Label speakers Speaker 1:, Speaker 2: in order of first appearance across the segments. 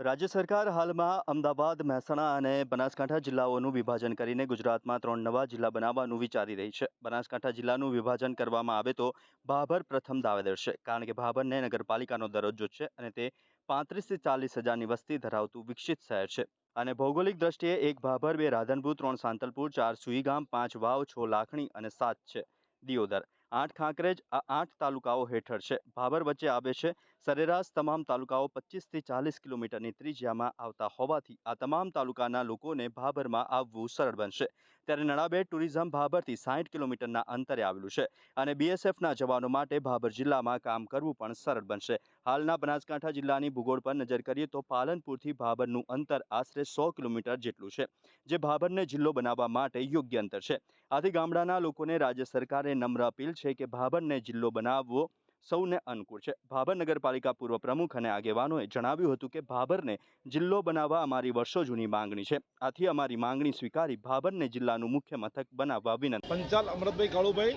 Speaker 1: રાજ્ય સરકાર હાલમાં અમદાવાદ, મહેસાણા અને બનાસકાંઠા જિલ્લાઓનું વિભાજન કરીને ગુજરાતમાં ત્રણ નવા જિલ્લા બનાવવાનું વિચારી રહી છે. બનાસકાંઠા જિલ્લાનું વિભાજન કરવામાં આવે તો ભાભર પ્રથમ દાવેદાર છે, કારણ કે ભાભરને નગરપાલિકાનો દરજ્જો છે અને તે પાંત્રીસથી ચાલીસ હજારની વસ્તી ધરાવતું વિકસિત શહેર છે. અને ભૌગોલિક દ્રષ્ટિએ એક ભાભર, બે રાધનપુર, ત્રણ સાંતલપુર, ચાર સુઈગામ પાંચ વાવ, છ લાખણી અને સાત છે. દિયોદર આઠ ખાંકરેજ આ આઠ તાલુકાઓ હેઠળ છે. ભાભર વચ્ચે આવે છે સરેરાશ તમામ તાલુકાઓ પચીસથી ચાલીસ કિલોમીટરની ત્રિજ્યામાં આવતા હોવાથી આ તમામ તાલુકાના લોકોને ભાભરમાં આવવું સરળ બનશે. ત્યારે નડાબેટ ટુરિઝમ ભાભરથી સાહીઠ કિલોમીટરના અંતરે આવેલું છે અને બીએસએફના જવાનો માટે ભાભર જિલ્લામાં કામ કરવું પણ સરળ બનશે. હાલના બનાસકાંઠા જિલ્લાની ભૂગોળ પર નજર કરીએ તો પાલનપુરથી ભાભરનું અંતર આશરે સો કિલોમીટર જેટલું છે, જે ભાભરને જિલ્લો બનાવવા માટે યોગ્ય અંતર છે. આથી ગામડાના લોકોને રાજ્ય સરકારે નમ્ર અપીલ છે કે ભાભરને જિલ્લો બનાવવો સૌને અનુકૂળ છે. ભાભર નગરપાલિકા પૂર્વ પ્રમુખ અને આગેવાનોએ જણાવ્યું હતું કે, ભાભરને જિલ્લો બનાવવા અમારી વર્ષો જૂની માંગણી છે. આથી અમારી માંગણી સ્વીકારી ભાભરને જિલ્લાનું મુખ્ય મથક બનાવવા વિનંતી.
Speaker 2: પંચાલ અમૃતભાઈ કાળુભાઈ,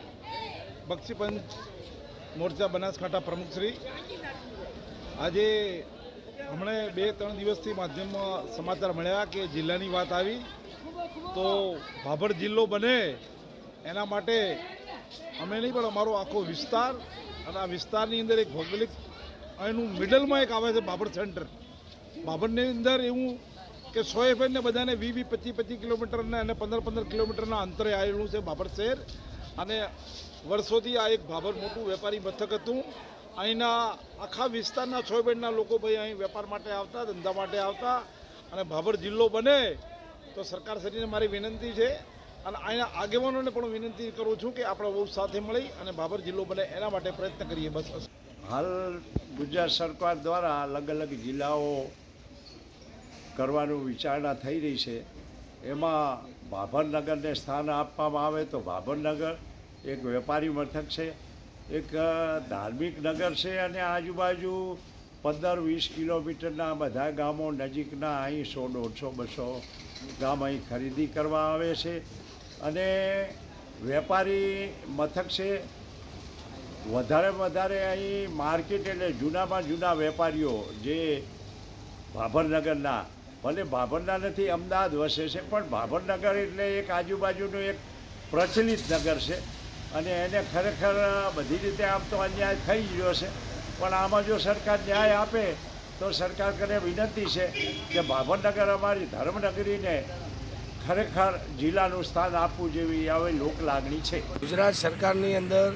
Speaker 2: બક્ષી પંચ મોરચા બનાસકાંઠા પ્રમુખશ્રી આજે હમણે બે ત્રણ દિવસથી માધ્યમમાં સમાચાર મળ્યા કે જિલ્લાની વાત આવી. તો ભાભર જિલ્લો બને એના માટે અમે નહીં, પણ અમારો આખો વિસ્તાર અને આ વિસ્તારની અંદર એક ભૌગોલિક એનું મિડલમાં એક આવે છે બાબર સેન્ટર બાબરની અંદર એવું કે સો એફએમને બધાને વી વી પચીસ પચીસ કિલોમીટરના અને પંદર પંદર કિલોમીટરના અંતરે આવેલું છે બાબર શહેર. અને વર્ષોથી આ એક ભાભર મોટું વેપારી મથક હતું. અહીંના આખા વિસ્તારના છ બેન્ડના લોકો ભાઈ અહીં વેપાર માટે આવતા, ધંધા માટે આવતા. અને ભાભર જિલ્લો બને તો સરકાર શ્રીને મારી વિનંતી છે અને અહીંના આગેવાનોને પણ વિનંતી કરું છું કે આપણે બહુ સાથે મળી અને ભાભર જિલ્લો બને એના માટે પ્રયત્ન કરીએ બસ.
Speaker 3: હાલ ગુજરાત સરકાર દ્વારા અલગ અલગ જિલ્લાઓ કરવાનું વિચારણા થઈ રહી છે. એમાં ભાભરનગરને સ્થાન આપવામાં આવે તો ભાભરનગર એક વેપારી મથક છે, એક ધાર્મિક નગર છે અને આજુબાજુ પંદર વીસ કિલોમીટરના બધા ગામો નજીકના અહીં સો દોઢસો બસો ગામ અહીં ખરીદી કરવા આવે છે. અને વેપારી મથક છે. વધારે વધારે અહીં માર્કેટ એટલે જૂનામાં જૂના વેપારીઓ જે ભાભરનગરના, ભલે ભાભરના નથી, અમદાવાદ વસે છે, પણ ભાભરનગર એટલે એક આજુબાજુનું એક પ્રચલિત નગર છે. અને એને ખરેખર બધી રીતે આમ તો અન્યાય થઈ ગયો છે. પણ આમાં જો સરકાર ન્યાય આપે, તો સરકાર કરે વિનંતી છે કે ભાભરનગર અમારી ધર્મનગરીને ખરેખર જિલ્લાનું સ્થાન આપવું જેવી હવે લોક લાગણી છે.
Speaker 4: ગુજરાત સરકારની અંદર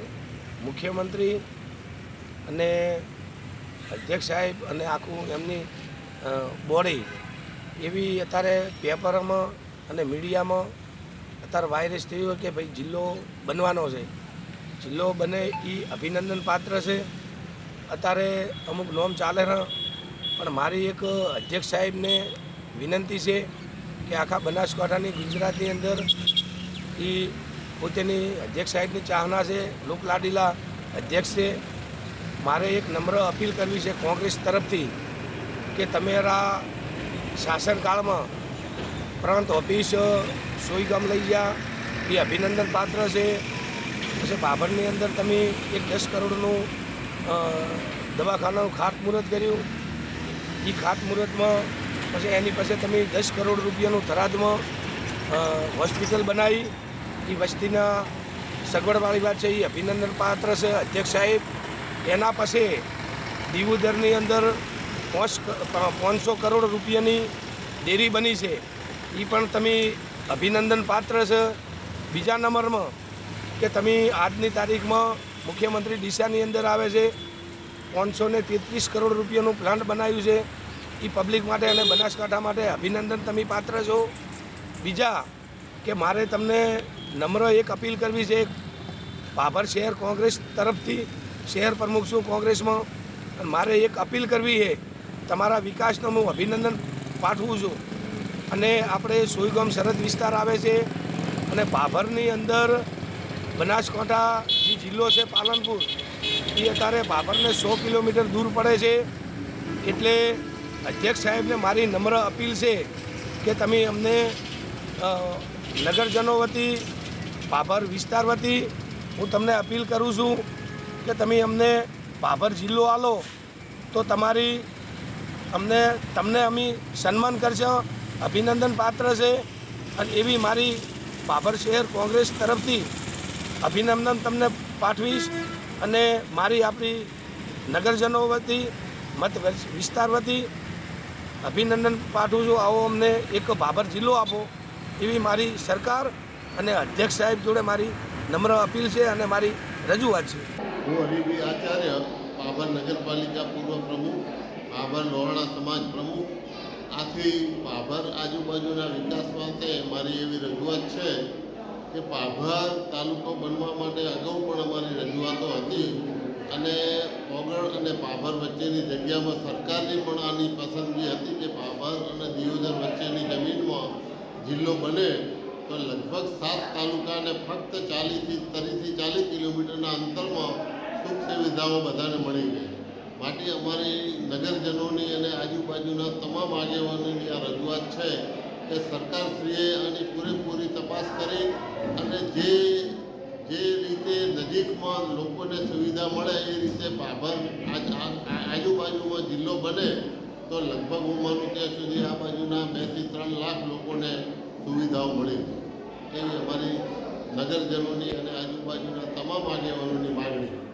Speaker 4: મુખ્યમંત્રી અને અધ્યક્ષ સાહેબ અને આખું એમની બોડી એવી અત્યારે પેપરમાં અને મીડિયામાં અત્યારે વાયરસ થયું કે ભાઈ જિલ્લો બનવાનો છે. જિલ્લો બને એ અભિનંદન પાત્ર છે. અત્યારે અમુક નોમ ચાલે પણ મારી એક અધ્યક્ષ સાહેબને વિનંતી છે કે આખા બનાસકાંઠાની ગુજરાતની અંદર એ પોતેની અધ્યક્ષ સાહેબની ચાહના છે, લોકલાડીલા અધ્યક્ષ છે. મારે એક નમ્ર અપીલ કરવી છે કોંગ્રેસ તરફથી કે તમારા શાસનકાળમાં પ્રાંત ઓફિસ સોઈગામ લઈ ગયા એ અભિનંદન પાત્ર છે. પછી બાબરની અંદર તમે એક દસ કરોડનું દવાખાનાનું ખાતમુહૂર્ત કર્યું. એ ખાતમુહૂર્તમાં પછી એની પાસે તમે દસ કરોડ રૂપિયાનું થરાદમાં હોસ્પિટલ બનાવી. એ વસ્તીના સગવડવાળી વાત છે એ અભિનંદન પાત્ર છે, અધ્યક્ષ સાહેબ. એના પાસે દીવુદરની અંદર પાંચ પાંચસો કરોડ રૂપિયાની ડેરી બની છે. એ પણ તમે અભિનંદન પાત્ર છે. બીજા નંબરમાં કે તમે આજની તારીખમાં મુખ્યમંત્રી દિશાની અંદર આવે છે. પાંચસો ને તેત્રીસ કરોડ રૂપિયાનું પ્લાન્ટ બનાવ્યું છે. એ પબ્લિક માટે અને બનાસકાંઠા માટે અભિનંદન તમે પાત્ર છો. બીજા કે મારે તમને નમ્ર એક અપીલ કરવી છે ભાભર શહેર કોંગ્રેસ તરફથી, શહેર પ્રમુખ છું કોંગ્રેસમાં અને મારે એક અપીલ કરવી છે, તમારા વિકાસનો હું અભિનંદન પાઠવું છું. અને આપણે સોઈગામ સરહદ વિસ્તાર આવે છે, અને ભાભરની અંદર બનાસકાંઠા જે જિલ્લો છે પાલનપુર, એ અત્યારે ભાભરને સો કિલોમીટર દૂર પડે છે, એટલે અધ્યક્ષ સાહેબને મારી નમ્ર અપીલ છે કે તમે અમને નગરજનો વતી પાભર વિસ્તાર વતી હું તમને અપીલ કરું છું કે તમે અમને પાભર જિલ્લો આલો તો તમારી અમને, તમને અમે સન્માન કરશો, અભિનંદન પાત્ર છે અને એવી મારી પાભર શહેર કોંગ્રેસ તરફથી અભિનંદન તમને પાઠવીશ અને મારી આપણી નગરજનો વતી, મત વિસ્તાર વતી અભિનંદન પાઠવું છું. આવો અમને એક બાબર જિલ્લો આપો. એવી મારી સરકાર અને અધ્યક્ષ સાહેબ જોડે મારી નમ્ર અપીલ છે અને મારી રજૂઆત છે.
Speaker 5: હું હરિભાઈ આચાર્ય ભાભર નગરપાલિકા પૂર્વ પ્રમુખ ભાભર લોહાણા સમાજ પ્રમુખ. આથી ભાભર આજુબાજુના વિકાસ માટે મારી એવી રજૂઆત છે કે ભાભર તાલુકો બનવા માટે અગાઉ પણ અમારી રજૂઆતો હતી અને ઓગળ અને પાભર વચ્ચેની જગ્યામાં સરકારની પણ આની પસંદગી હતી કે પાભર અને દિયોદર વચ્ચેની જમીનમાં જિલ્લો બને તો લગભગ સાત તાલુકાને ફક્ત ચાલીસથી ત્રીસથી ચાલીસ કિલોમીટરના અંતરમાં સુખ સુવિધાઓ બધાને મળી ગઈ. માટે અમારી નગરજનોની અને આજુબાજુના તમામ આગેવાનોની આ રજૂઆત છે કે સરકારશ્રીએ આની પૂરેપૂરી તપાસ કરી અને જે જે રીતે નજીકમાં લોકોને સુવિધા મળે એ રીતે ભાભર આજુબાજુમાં જિલ્લો બને, તો લગભગ હું માનું ત્યાં સુધી આ બાજુના બેથી ત્રણ લાખ લોકોને સુવિધાઓ મળી એવી અમારી નગરજનોની અને આજુબાજુના તમામ આગેવાનોની માગણી.